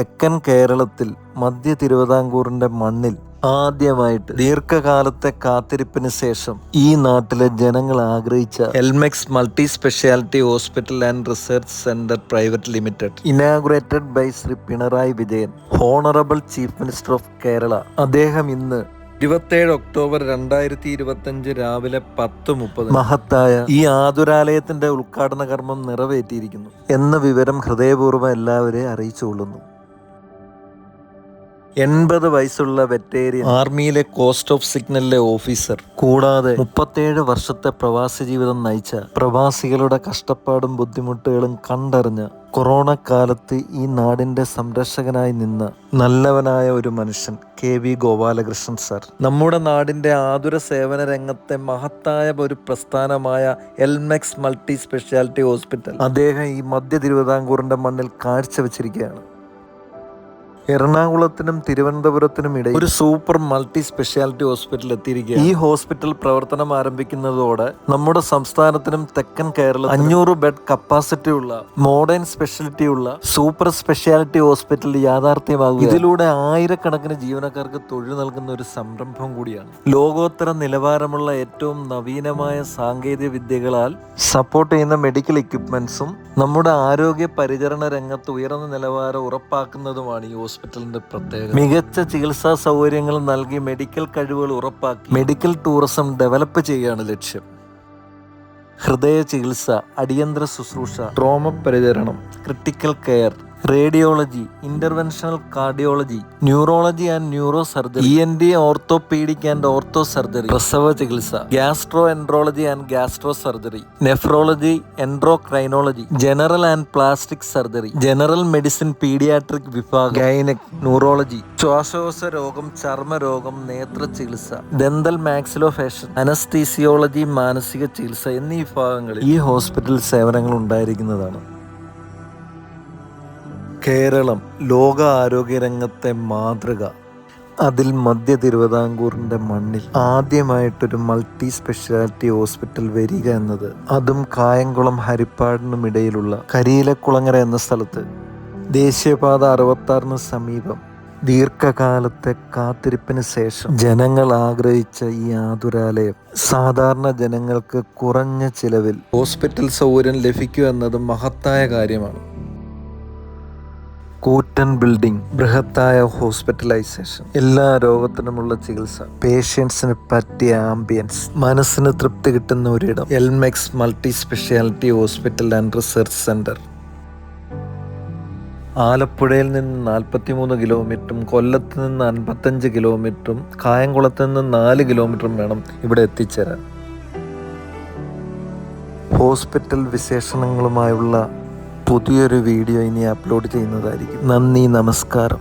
തെക്കൻ കേരളത്തിൽ മധ്യ തിരുവിതാംകൂറിന്റെ മണ്ണിൽ ആദ്യമായിട്ട് ദീർഘകാലത്തെ കാത്തിരിപ്പിന് ശേഷം ഈ നാട്ടിലെ ജനങ്ങൾ ആഗ്രഹിച്ച Elmex multi speciality hospital and research centre private limited inaugurated by Shri Pinarayi Vijayan honourable chief minister of Kerala അദ്ദേഹം ഇന്ന് ഇരുപത്തേഴ് ഒക്ടോബർ രണ്ടായിരത്തി ഇരുപത്തഞ്ച് രാവിലെ പത്ത് മുപ്പത് മഹത്തായ ഈ ആതുരാലയത്തിന്റെ ഉദ്ഘാടന കർമ്മം നിറവേറ്റിയിരിക്കുന്നു എന്ന വിവരം ഹൃദയപൂർവം എല്ലാവരെയും അറിയിച്ചുകൊള്ളുന്നു. എൺപത് വയസ്സുള്ള വെറ്റേറിയൻ. ആർമിയിലെ കോസ്റ്റ് ഓഫ് സിഗ്നലിലെ ഓഫീസർ. കൂടാതെ മുപ്പത്തേഴ് വർഷത്തെ പ്രവാസി ജീവിതം നയിച്ച പ്രവാസികളുടെ കഷ്ടപ്പാടും ബുദ്ധിമുട്ടുകളും കണ്ടറിഞ്ഞ കൊറോണ കാലത്ത് ഈ നാടിന്റെ സംരക്ഷകനായി നിന്ന നല്ലവനായ ഒരു മനുഷ്യൻ കെ വി ഗോപാലകൃഷ്ണൻ സാർ. നമ്മുടെ നാടിന്റെ ആതുര സേവന രംഗത്തെ മഹത്തായ ഒരു പ്രസ്ഥാനമായ എൽമെക്സ് മൾട്ടി സ്പെഷ്യാലിറ്റി ഹോസ്പിറ്റൽ. അദ്ദേഹം ഈ മധ്യ തിരുവിതാംകൂറിന്റെ മണ്ണിൽ കാഴ്ചവെച്ചിരിക്കുകയാണ്. എറണാകുളത്തിനും തിരുവനന്തപുരത്തിനും ഇടയിൽ ഒരു സൂപ്പർ മൾട്ടി സ്പെഷ്യാലിറ്റി ഹോസ്പിറ്റൽ എത്തിയിരിക്കുക ഈ ഹോസ്പിറ്റൽ പ്രവർത്തനം ആരംഭിക്കുന്നതോടെ നമ്മുടെ സംസ്ഥാനത്തിനും തെക്കൻ കേരള അഞ്ഞൂറ് ബെഡ് കപ്പാസിറ്റി ഉള്ള മോഡേൺ സ്പെഷ്യാലിറ്റി ഉള്ള സൂപ്പർ സ്പെഷ്യാലിറ്റി ഹോസ്പിറ്റൽ യാഥാർത്ഥ്യമാകും ഇതിലൂടെ ആയിരക്കണക്കിന് ജീവനക്കാർക്ക് തൊഴിൽ നൽകുന്ന ഒരു സംരംഭം കൂടിയാണ്. ലോകോത്തര നിലവാരമുള്ള ഏറ്റവും നവീനമായ സാങ്കേതിക വിദ്യകളാൽ സപ്പോർട്ട് ചെയ്യുന്ന മെഡിക്കൽ എക്യുപ്മെന്റ്സും നമ്മുടെ ആരോഗ്യ പരിചരണ രംഗത്ത് ഉയർന്ന നിലവാരം ഉറപ്പാക്കുന്നതുമാണ് ഈ ഹോസ്പിറ്റലിന്റെ പ്രത്യേകത. മികച്ച ചികിത്സാ സൗകര്യങ്ങൾ നൽകി മെഡിക്കൽ കഴിവുകൾ ഉറപ്പാക്കി. മെഡിക്കൽ ടൂറിസം ഡെവലപ്പ് ചെയ്യുകയാണ് ലക്ഷ്യം. ഹൃദയ ചികിത്സ അടിയന്തര ശുശ്രൂഷ ട്രോമ പരിചരണം critical care radiology interventional cardiology neurology and neuro surgery E N T orthopaedic and ortho surgery പ്രസവ ചികിത്സ gastroenterology and gastro surgery nephrology endocrinology general and plastic surgery general medicine paediatric വിഭാഗം ഗൈനക് ന്യൂറോളജി ശ്വാസകോശ രോഗം ചർമ്മരോഗം നേത്ര ചികിത്സ dental maxillo fashion അനസ്തീസിയോളജി മാനസിക ചികിത്സ എന്നീ വിഭാഗങ്ങളിൽ ഈ ഹോസ്പിറ്റൽ സേവനങ്ങൾ ഉണ്ടായിരിക്കുന്നതാണ്. കേരളം ലോക ആരോഗ്യ രംഗത്തെ മാതൃക. അതിൽ മധ്യ തിരുവിതാംകൂറിന്റെ മണ്ണിൽ ആദ്യമായിട്ടൊരു മൾട്ടി സ്പെഷ്യാലിറ്റി ഹോസ്പിറ്റൽ വരിക എന്നത്. അതും കായംകുളം ഹരിപ്പാടിനും ഇടയിലുള്ള കരിയിലക്കുളങ്ങര എന്ന സ്ഥലത്ത്. ദേശീയപാത അറുപത്താറിന് സമീപം. ദീർഘകാലത്തെ കാത്തിരിപ്പിന് ശേഷം ജനങ്ങൾ ആഗ്രഹിച്ച ഈ ആതുരാലയം സാധാരണ ജനങ്ങൾക്ക് കുറഞ്ഞ ചിലവിൽ ഹോസ്പിറ്റൽ സൗകര്യം ലഭിക്കുക എന്നത് മഹത്തായ കാര്യമാണ്. കൂറ്റൻ ബിൽഡിംഗ് ബൃഹത്തായ ഹോസ്പിറ്റലൈസേഷൻ എല്ലാ രോഗത്തിനുമുള്ള ചികിത്സ പേഷ്യൻസിന് പറ്റിയ ആംബിയൻസ് മനസ്സിന് തൃപ്തി കിട്ടുന്ന ഒരിടം Elmex multi speciality hospital and research centre ആലപ്പുഴയിൽ നിന്ന് നാൽപ്പത്തിമൂന്ന് കിലോമീറ്ററും കൊല്ലത്ത് നിന്ന് അൻപത്തഞ്ച് കിലോമീറ്ററും കായംകുളത്ത് നിന്ന് നാല് കിലോമീറ്ററും വേണം ഇവിടെ എത്തിച്ചേരാൻ. ഹോസ്പിറ്റൽ വിശേഷണങ്ങളുമായുള്ള പുതിയൊരു വീഡിയോ ഇനി അപ്ലോഡ് ചെയ്യുന്നതായിരിക്കും. നന്ദി നമസ്കാരം.